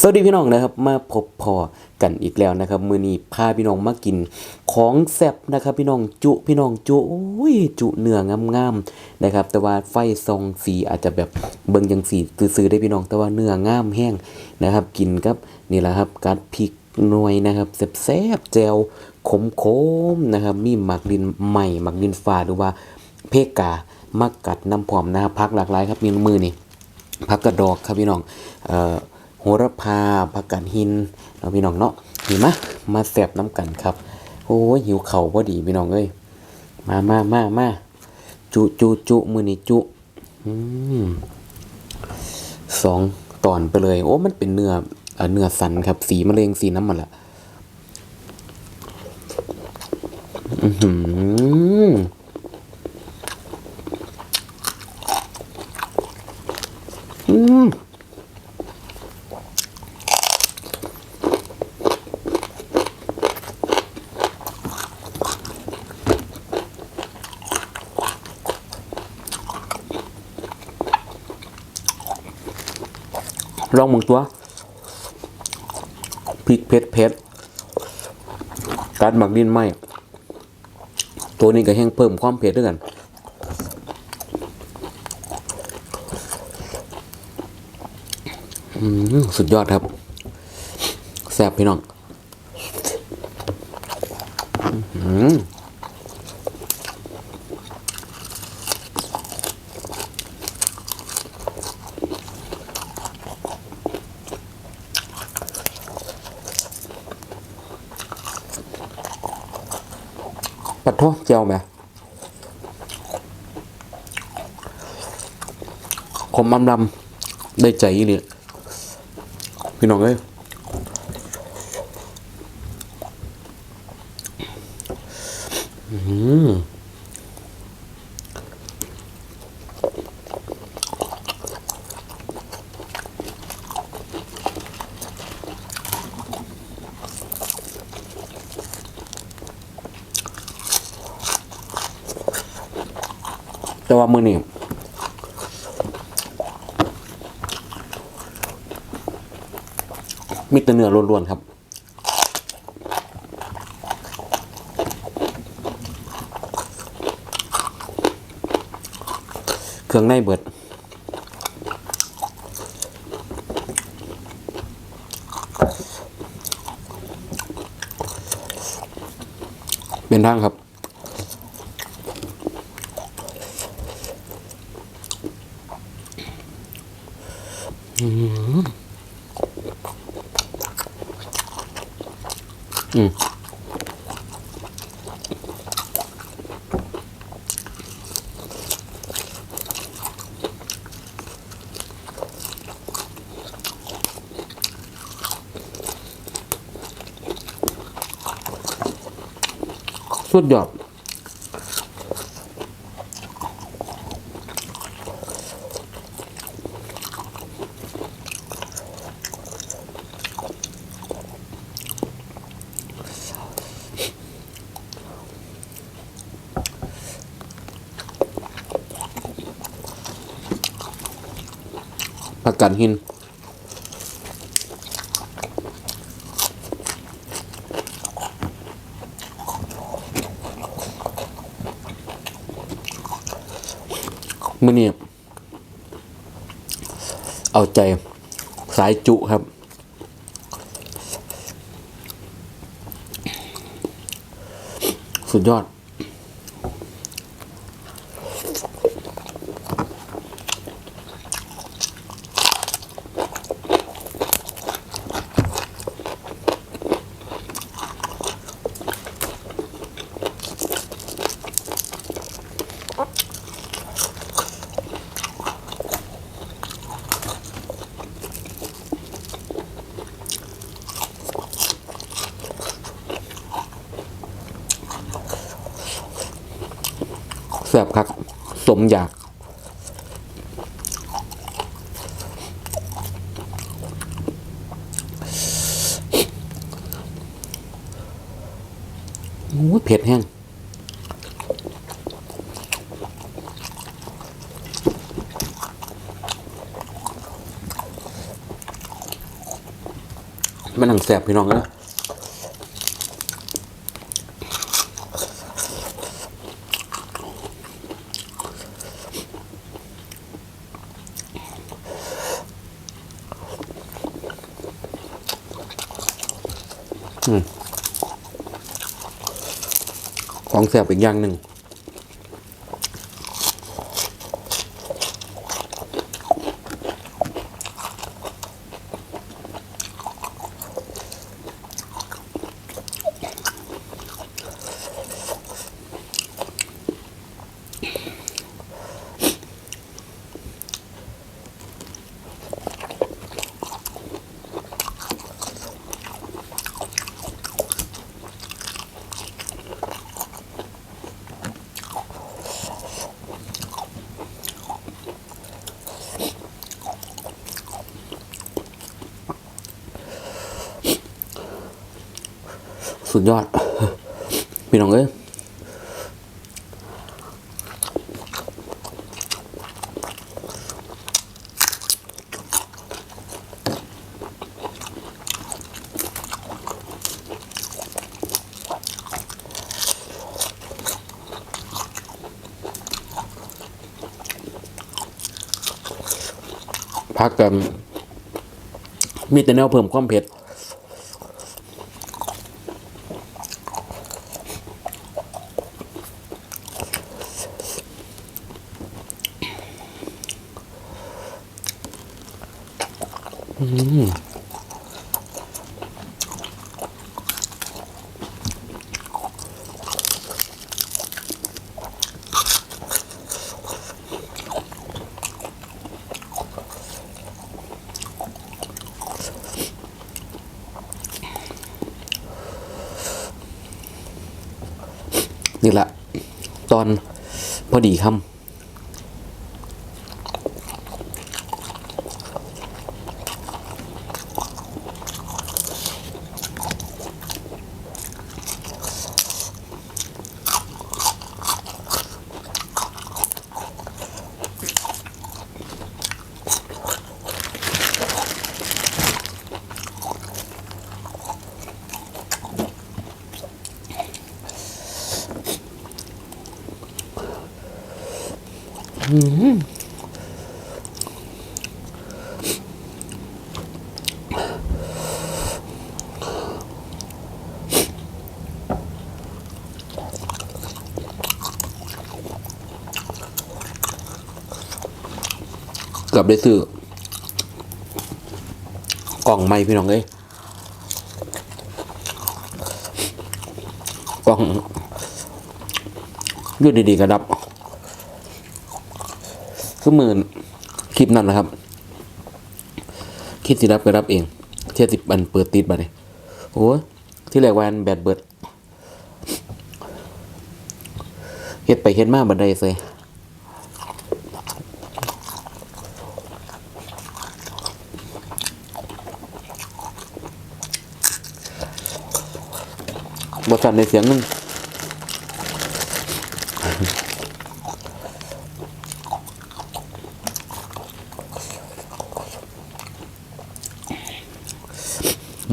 สวัสดีพี่น้องนะครับมาพบพอกันอีกแล้วนะครับมื้อนี้พาพี่น้องมากินของแซ่บนะครับ พี่น้องจุพี่น้องจุโอ้ยจุเนื้องามๆนะครับ แต่ว่าไฟซองสีอาจจะแบบเบิ่งจังสีซื่อได้พี่น้องแต่ว่าเนื้องามแห้งนะครับ กินกับนี่แหละครับกัดพริกหน่วยนะครับแซ่บๆแจวขมๆนะครับ มีหมักดินใหม่หมักดินฟ้าหรือว่าเพกามักกัดน้ำผอมนะครับพักหลากหลายครับมีมือนี่ผักกระดอกครับพี่น้องเอ่อ โหระพาผักกาดหินเนาะพี่น้องเนาะนี่มามาแสบน้ำกันครับ โอ้หิวเข่าพอดีพี่น้องเอ้ยมามามามาจุจุจุมือนี่จุอืมสองตอนไปเลย โอ้มันเป็นเนื้อเนื้อสันครับ สีมะเร็งสีน้ำมันละอือ ลองมึงตัวพริกเผ็ดเผ็ดการหมักดินไหมตัวนี้ก็แห้งเพิ่มความเผ็ดด้วยกันสุดยอดครับแซ่บพี่น้อง อืม โทษเจียวไหมขมลำลำได้ใจอีเลยพี่น้องเอ้ยอืม แต่ว่ามือนี่มีแต่เนื้อล้วนๆครับเครื่องในเบิด เป็นทางครับ อืมสุดยอด ผักกาดหินมื่อนี้เอาใจสายจุครับ สุดยอด แซ่บครับสมอยาก โอ้เผ็ดแห้งมันหนังแสบพี่น้องเอ้ ของแสบอีกอย่างหนึ่ง สุดยอด พี่น้องเอ้ยพักกันมีแต่แนวเพิ่มความเผ็ด นี่แหละตอนพอดีคำ เกือบได้ซื้อกล่องไม้พี่น้องเอ้ยกล่องอยืดดีๆกระดับ คือหมื่นคลิปนั้นนะครับคิดสิรับก็รับเอง เทียสิบอันเปิดติดบัดนี้โอ้ที่แรกวันแบตเบิดเฮ็ดไปเฮ็ดมาบันไดเซยบสั่นในเสียงนึง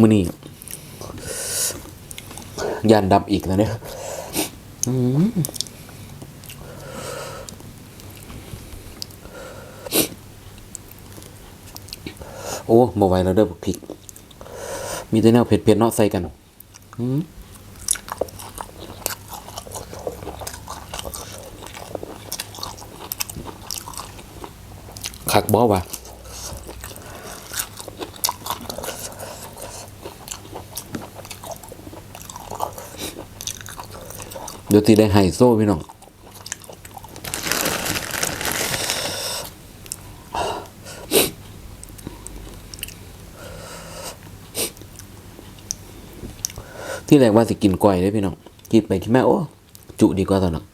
มือนี่ยานดับอีกแล้วเนี่ยโอ้บไหวแล้วเด้อบักพริก มีแต่แนวเผ็ดๆเนาะใส่กันอืมคักบ่วะ ดี๋ยวตีได้ไฮโซ่พี่น้องที่แรกว่าสิกินก้อยได้พี่น้องกินไปที่แม่โอ้จุดีกว่าตอนนั้น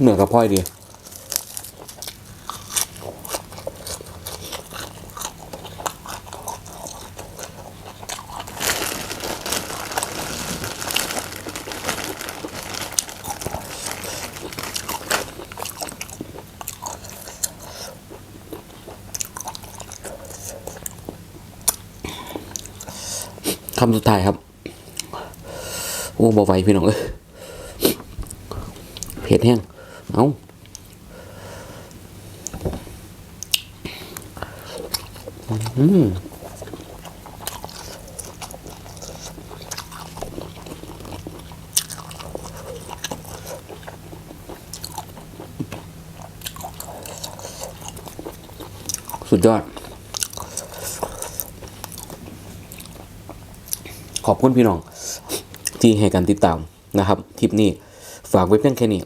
เหนือกับพ่อยดี คำสุดท้ายครับโอ้บอไหวพี่น้องเอ้ยเผ็ดแห้งเอาอืมสุดยอด ขอบคุณพี่น้อง ที่ให้การติดตามนะครับคลิปนี้ฝากไว้เพียงแค่นี้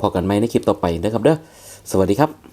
พอกันไหมในคลิปต่อไปนะครับเด้อสวัสดีครับ